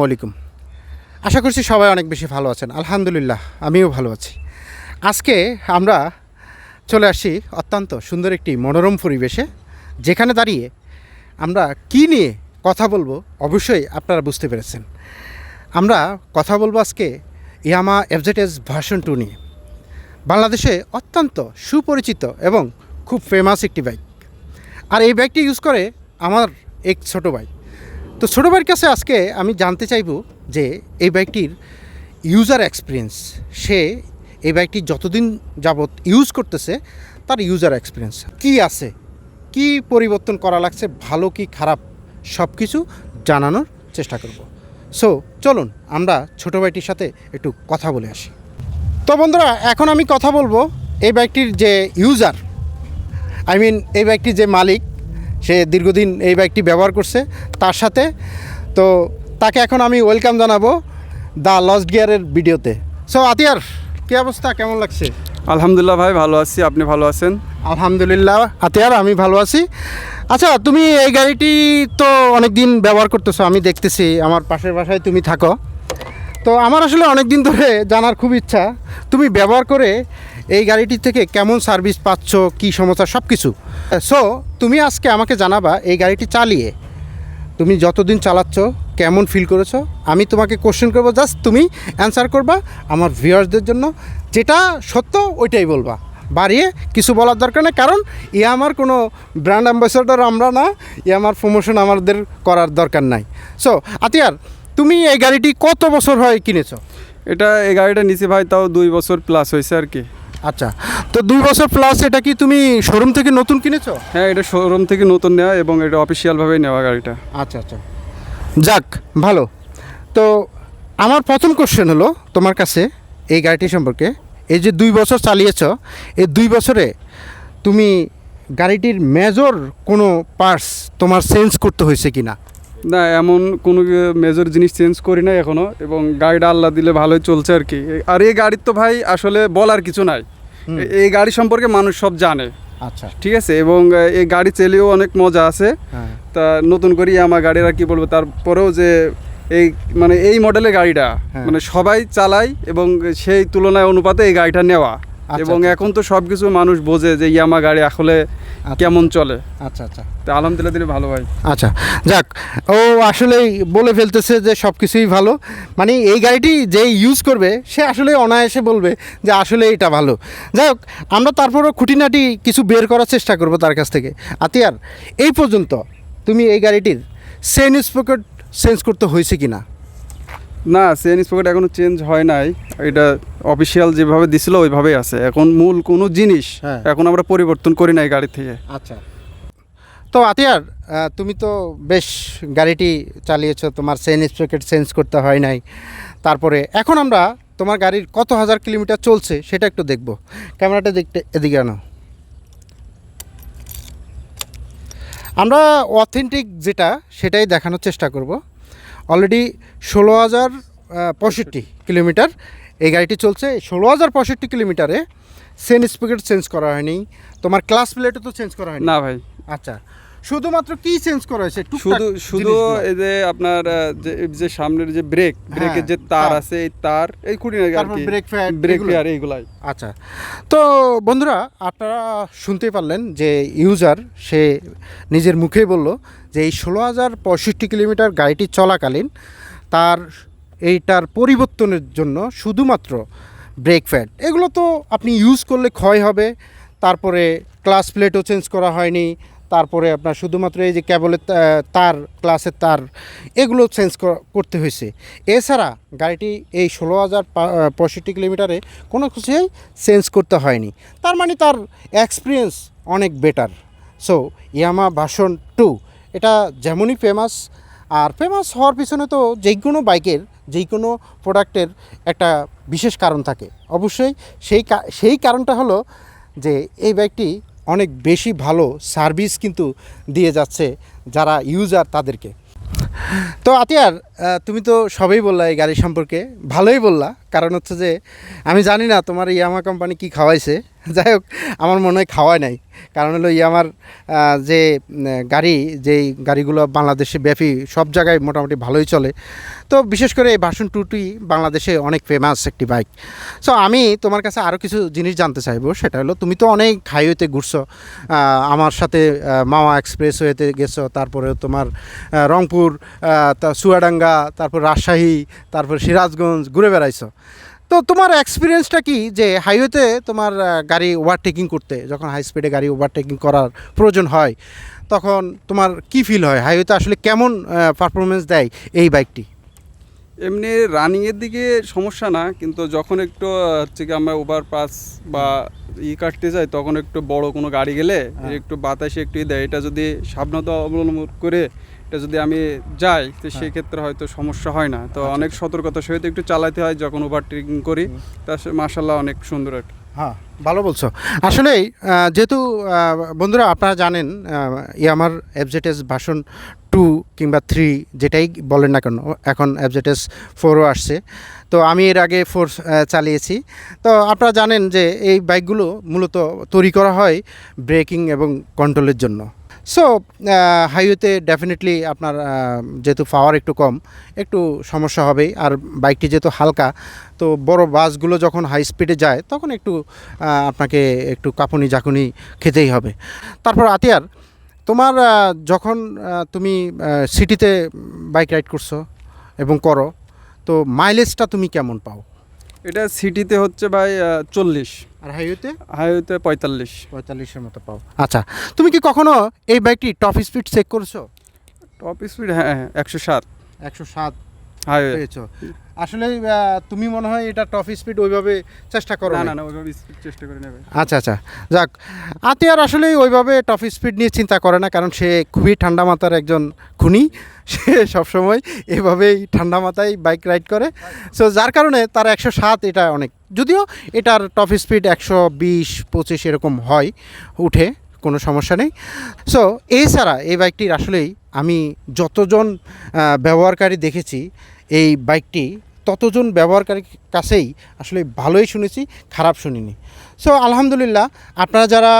আলাইকুম। আশা করছি সবাই অনেক বেশি ভালো আছেন। আলহামদুলিল্লাহ, আমিও ভালো আছি। আজকে আমরা চলে আসি অত্যন্ত সুন্দর একটি মনোরম পরিবেশে, যেখানে দাঁড়িয়ে আমরা কি নিয়ে কথা বলব অবশ্যই আপনারা বুঝতে পেরেছেন। আমরা কথা বলব আজকে ইয়ামা এফজেটেস ভার্সন টু নিয়ে। বাংলাদেশে অত্যন্ত সুপরিচিত এবং খুব ফেমাস একটি বাইক আর এই বাইকটি ইউজ করে আমার এক ছোটো ভাই। তো ছোটো ভাইয়ের কাছে আজকে আমি জানতে চাইব যে এই বাইকটির ইউজার এক্সপিরিয়েন্স সে এই বাইকটি যতদিন যাবৎ ইউজ করতেছে, তার ইউজার এক্সপিরিয়েন্স কি আছে? কি পরিবর্তন করা লাগছে? ভালো কি খারাপ সব কিছু জানানোর চেষ্টা করব। সো চলুন, আমরা ছোটো ভাইটির সাথে একটু কথা বলে আসি। তো বন্ধুরা, এখন আমি কথা বলব এই বাইকটির যে ইউজার আই মিন এই বাইকটির যে মালিক সে দীর্ঘদিন এই বাইকটি ব্যবহার করছে তার সাথে। তো তাকে এখন আমি ওয়েলকাম জানাব দ্য লস্ট গিয়ারের ভিডিওতে। সো আতিয়ার কী অবস্থা? কেমন লাগছে? আলহামদুলিল্লাহ ভাই ভালো আছি। আপনি ভালো আছেন? আলহামদুলিল্লাহ আতিয়ার আমি ভালো আছি। আচ্ছা তুমি এই গাড়িটি তো অনেক দিন ব্যবহার করতেছো আমি দেখতেছি আমার পাশের বাসায় তুমি থাকো। তো আমার আসলে অনেক দিন ধরে জানার খুব ইচ্ছা তুমি ব্যবহার করে এই গাড়িটি থেকে কেমন সার্ভিস পাচ্ছ, কী সমস্যা সব কিছু সো তুমি আজকে আমাকে জানাবা এই গাড়িটি চালিয়ে। তুমি যতদিন চালাচ্ছ, কেমন ফিল করেছ, আমি তোমাকে কোশ্চেন করব জাস্ট তুমি অ্যান্সার করবা আমার ভিউয়ার্সদের জন্য। যেটা সত্য, ওইটাই বলবা। বাড়িয়ে কিছু বলার দরকার নেই, কারণ ই আমার কোনো ব্র্যান্ড অ্যাম্বাসেডর আমরা না ই আমার প্রমোশন আমাদের করার দরকার নাই। সো আতিয়ার, তুমি এই গাড়িটি কত বছর হয় কিনেছো? এটা এই গাড়িটা নিচে ভাই, তাও দুই বছর প্লাস হয়েছে আর কি। আচ্ছা তো দুই বছর প্লাস এটা কি তুমি শোরুম থেকে নতুন কিনেছো? হ্যাঁ এটা শোরুম থেকে নতুন নেওয়া এবং এটা অফিসিয়ালভাবেই নেওয়া গাড়িটা। আচ্ছা আচ্ছা। যাক ভালো। তো আমার প্রথম কোশ্চেন হলো তোমার কাছে এই গাড়িটি সম্পর্কে। এই যে দুই বছর চালিয়েছ এই দুই বছরে তুমি গাড়িটির মেজর কোনো পার্টস তোমার চেঞ্জ করতে হয়েছে কি না না এমন কোনো মেজর জিনিস চেঞ্জ করি না এখনও এবং গাড়িটা আল্লাহ দিলে ভালোই চলছে আর কি। আর এই গাড়ির তো ভাই আসলে বলার কিছু নাই। এই গাড়ি সম্পর্কে মানুষ সব জানে। আচ্ছা। ঠিক আছে? এবং এই গাড়ি চালিয়েও অনেক মজা আছে। হ্যাঁ। তা নতুন করে আমার গাড়ির আর কি বলব তারপরেও যে এই মানে এই মডেলের গাড়িটা হ্যাঁ। মানে সবাই চালায় এবং সেই তুলনায় অনুপাতে এই গাড়িটা নেওয়া। এবং আচ্ছা। এখন তো সব কিছু মানুষ বোঝে যে ইয়ামা গাড়ি আসলে আচ্ছা। কেমন চলে। আচ্ছা আচ্ছা। তা আলহামদুলিল্লাহ দিলে ভালো ভাই। আচ্ছা যাক ও আসলেই বলে ফেলতেছে যে সব কিছুই ভালো। মানে এই গাড়িটি যে ইউজ করবে সে আসলে অনায়াসে বলবে যে আসলে এটা ভালো। যাই হোক আমরা তারপরও খুঁটিনাটি কিছু বের করার চেষ্টা করব তার কাছ থেকে। আতিয়ার এই পর্যন্ত তুমি এই গাড়িটির সেন স্পকেট চেঞ্জ করতে হয়েছে কি না না চেন স্পকেট এখনও চেঞ্জ হয় নাই। এটা অফিসিয়াল যেভাবে দিছিল ওইভাবেই আছে। এখন মূল কোনো জিনিস হ্যাঁ। এখন আমরা পরিবর্তন করি নাই গাড়ি থেকে। আচ্ছা। তো আতিয়ার তুমি তো বেশ গাড়িটি চালিয়েছো তোমার সেন স্পকেট চেঞ্জ করতে হয় নাই। তারপরে এখন আমরা তোমার গাড়ির কত হাজার কিলোমিটার চলছে সেটা একটু দেখব। ক্যামেরাটা দেখতে এদিকে আনো। আমরা অথেন্টিক যেটা সেটাই দেখানোর চেষ্টা করব। অলরেডি ষোলো হাজার পঁয়ষট্টি কিলোমিটার। এই গাড়িটি চলছে ষোলো হাজার পঁয়ষট্টি কিলোমিটারে। সেন স্পিকেট চেঞ্জ করা হয়নি। তোমার ক্লাস প্লেটও তো চেঞ্জ করা হয়নি? না ভাই। আচ্ছা। শুধুমাত্র কি চেঞ্জ করা হয়েছে শুধু শুধু। এই যে আপনার যে যে সামনের যে ব্রেক ব্রেকের যে তার। আছে এই তার এই খুঁটি না তারপর brake pad ব্রেক? প্লেয়ার এইগুলাই আচ্ছা তো বন্ধুরা আপনারা শুনতেই পারলেন যে ইউজার সে নিজের মুখেই বলল যে এই ষোলো হাজার পঁয়ষট্টি কিলোমিটার গাড়িটি চলাকালীন তার এইটার পরিবর্তনের জন্য শুধুমাত্র ব্রেক প্যাড এগুলো তো আপনি ইউজ করলে ক্ষয় হবে তারপরে ক্লাস প্লেটও চেঞ্জ করা হয়নি তারপরে আপনার শুধুমাত্র এই যে কেবলের তা- তার ক্লাসের তার, এগুলো চেঞ্জ করতে হয়েছে। এছাড়া গাড়িটি এই ষোলো হাজার পঁয়ষট্টি কিলোমিটারে কোনো কিছুই চেঞ্জ করতে হয়নি। তার মানে তার এক্সপিরিয়েন্স অনেক বেটার সো ইয়ামা ভাষণ টু এটা যেমনই ফেমাস আর ফেমাস হওয়ার পিছনে তো যে কোনো বাইকের যে কোনো প্রোডাক্টের একটা বিশেষ কারণ থাকে। অবশ্যই সেই সেই কারণটা হলো যে এই বাইকটি অনেক বেশি ভালো সার্ভিস কিন্তু দিয়ে যাচ্ছে যারা ইউজার তাদেরকে। তো আতিয়ার তুমি তো সবই বললা এই গাড়ি সম্পর্কে, ভালোই বললা। কারণ হচ্ছে যে, আমি জানি না তোমার ইয়ামা কোম্পানি কি খাওয়াইছে। যাই হোক, আমার মনে হয় খাওয়ায় নাই। কারণ হলো ইয়ামার যে গাড়ি, যেই গাড়িগুলো বাংলাদেশে ব্যাপী সব জায়গায় মোটামুটি ভালোই চলে। তো বিশেষ করে এই ভার্সন টুটি বাংলাদেশে অনেক ফেমাস একটি বাইক সো আমি তোমার কাছে আরও কিছু জিনিস জানতে চাইব, সেটা হলো তুমি তো অনেক হাইওয়েতে ঘুরছো আমার সাথে মাওয়া এক্সপ্রেস ওয়েতে গেছো, তারপরে তোমার রংপুর চুয়াডাঙ্গা তারপর রাজশাহী, তারপর সিরাজগঞ্জ ঘুরে বেড়াইছো। তো তোমার এক্সপিরিয়েন্সটা কি? যে হাইওয়েতে তোমার গাড়ি ওভারটেকিং করতে যখন হাই স্পিডে গাড়ি ওভারটেকিং করার প্রয়োজন হয় তখন তোমার কি ফিল হয়? হাইওয়েতে আসলে কেমন পারফরমেন্স দেয় এই বাইকটি এমনি রানিংয়ের দিকে সমস্যা না কিন্তু যখন একটু হচ্ছে কি আমরা ওভার পাস বা ই কাটতে যাই তখন একটু বড় কোনো গাড়ি গেলে হ্যাঁ। একটু বাতাসে একটু দেয়। এটা যদি সাবধানতা অবলম্বন করে এটা যদি আমি যাই তো সেক্ষেত্রে সেই ক্ষেত্রে হয়তো সমস্যা হয় না। তো আচ্ছা। অনেক সতর্কতা সহিত একটু চালাতে হয় যখন ওভারটেকিং করি তা মার্শাল্লাহ অনেক সুন্দর একটা হ্যাঁ ভালো বলছো। আসলেই যেহেতু বন্ধুরা আপনারা জানেন ইয়ামার এফজেটেস ভাষণ টু কিংবা থ্রি যেটাই বলেন না কেন, এখন এফজেটেস ফোরও আসছে। তো আমি এর আগে ফোর চালিয়েছি। তো আপনারা জানেন যে এই বাইকগুলো মূলত তৈরি করা হয় ব্রেকিং এবং কন্ট্রোলের জন্য। সো হাইওয়েতে ডেফিনেটলি আপনার যেহেতু পাওয়ার একটু কম, একটু সমস্যা হবেই। আর বাইকটি যেহেতু হালকা, তো বড় বাসগুলো যখন হাই স্পিডে যায়, তখন একটু আপনাকে একটু কাঁপুনি জাকুনি খেতেই হবে। তারপর আতিয়ার তোমার যখন তুমি সিটিতে বাইক রাইড করছ এবং করো তো মাইলেজটা তুমি কেমন পাও? এটা সিটিতে হচ্ছে ভাই চল্লিশ। আর হাইওয়েতে হাইওয়েতে পঁয়তাল্লিশ। পঁয়তাল্লিশের মতো পাও। আচ্ছা তুমি কি কখনো এই বাইকটি টপ স্পিড চেক করছ? টপ স্পিড হ্যাঁ একশো সাত একশো সাত পেয়েছ। আসলে তুমি মনে হয় এটা টপ স্পিড ওইভাবে চেষ্টা করো না না না ওইভাবে স্পিড চেষ্টা করে নেবে আচ্ছা আচ্ছা। যাক আতিয়ার আসলে ওইভাবে টপ স্পিড নিয়ে চিন্তা করে না কারণ সে খুবই ঠান্ডা মাথার একজন খুনি। সে সবসময় এভাবেই ঠান্ডা মাথায় বাইক রাইড করে। সো যার কারণে তার একশো সাত এটা অনেক। যদিও এটার টপ স্পিড একশো বিশ পঁচিশ এরকম হয় উঠে। কোনো সমস্যা নেই। সো এছাড়া এই বাইকটির আসলেই আমি যতজন ব্যবহারকারী দেখেছি, এই বাইকটি ততজন ব্যবহারকারীর কাছেই আসলে ভালোই শুনেছি, খারাপ শুনিনি। সো আলহামদুলিল্লাহ, আপনারা যারা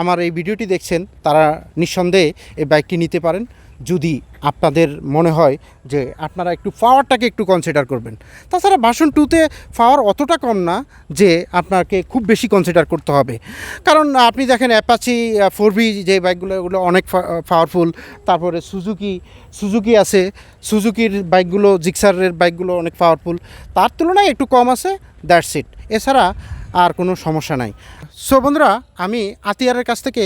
আমার এই ভিডিওটি দেখছেন, তারা নিঃসন্দেহে এই বাইকটি নিতে পারেন। যদি আপনাদের মনে হয় যে আপনারা একটু পাওয়ারটাকে একটু কনসিডার করবেন। তাছাড়া বাসন টুতে পাওয়ার অতটা কম না যে আপনাকে খুব বেশি কনসিডার করতে হবে। কারণ আপনি দেখেন অ্যাপাচি ফোর বি যে বাইকগুলো ওগুলো অনেক পাওয়ারফুল তারপরে সুজুকি সুজুকি আছে। সুজুকির বাইকগুলো জিক্সারের বাইকগুলো অনেক পাওয়ারফুল তার তুলনায় একটু কম আছে দ্যাটস ইট এছাড়া আর কোনো সমস্যা নাই। সো বন্ধুরা, আমি আতিয়ারের কাছ থেকে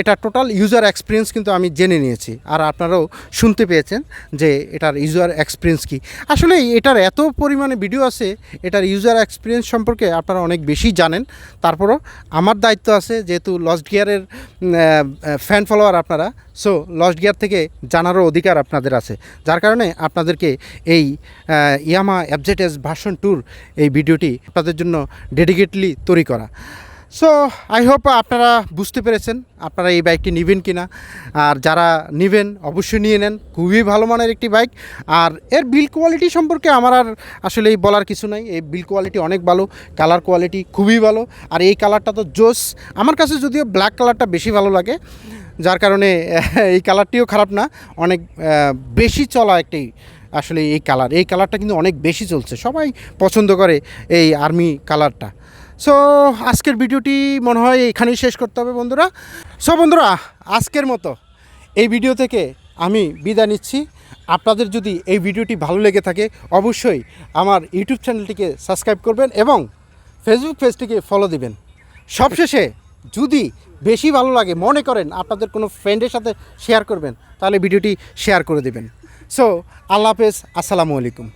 এটা টোটাল ইউজার এক্সপিরিয়েন্স কিন্তু আমি জেনে নিয়েছি। আর আপনারাও শুনতে পেয়েছেন যে এটার ইউজার এক্সপিরিয়েন্স কি। আসলে এটার এত পরিমাণে ভিডিও আছে, এটার ইউজার এক্সপিরিয়েন্স সম্পর্কে আপনারা অনেক বেশি জানেন। তারপরও আমার দায়িত্ব আছে, যেহেতু লস্ট গিয়ারের ফ্যান ফলোয়ার আপনারা সো লস্ট গিয়ার থেকে জানারও অধিকার আপনাদের আছে। যার কারণে আপনাদেরকে এই ইয়ামা অ্যাবজেটেস ভার্সন ট্যুর এই ভিডিওটি আপনাদের জন্য ডেডিকেটলি তৈরি করা। সো আই হোপ আপনারা বুঝতে পেরেছেন আপনারা এই বাইকটি নেবেন কি না আর যারা নেবেন, অবশ্যই নিয়ে নেন। খুবই ভালো মানের একটি বাইক আর এর বিল কোয়ালিটি সম্পর্কে আমার আর আসলে এই বলার কিছু নাই। এই বিল কোয়ালিটি অনেক ভালো কালার কোয়ালিটি খুবই ভালো। আর এই কালারটা তো জোস। আমার কাছে যদিও ব্ল্যাক কালারটা বেশি ভালো লাগে, যার কারণে, এই কালারটিও খারাপ না। অনেক বেশি চলা একটি আসলে এই কালার এই কালারটা কিন্তু অনেক বেশি চলছে। সবাই পছন্দ করে এই আর্মি কালারটা সো আজকের ভিডিওটি মনে হয় এখানেই শেষ করতে হবে বন্ধুরা। সো বন্ধুরা, আজকের মতো। এই ভিডিও থেকে আমি বিদায় নিচ্ছি। আপনাদের যদি এই ভিডিওটি ভালো লেগে থাকে, অবশ্যই আমার ইউটিউব চ্যানেলটিকে সাবস্ক্রাইব করবেন এবং ফেসবুক পেজটিকে ফলো দিবেন। সবশেষে যদি বেশি ভালো লাগে, মনে করেন আপনাদের কোনো ফ্রেন্ডের সাথে শেয়ার করবেন, তাহলে ভিডিওটি শেয়ার করে দেবেন। সো আল্লাহ হাফেজ, আসসালামু আলাইকুম।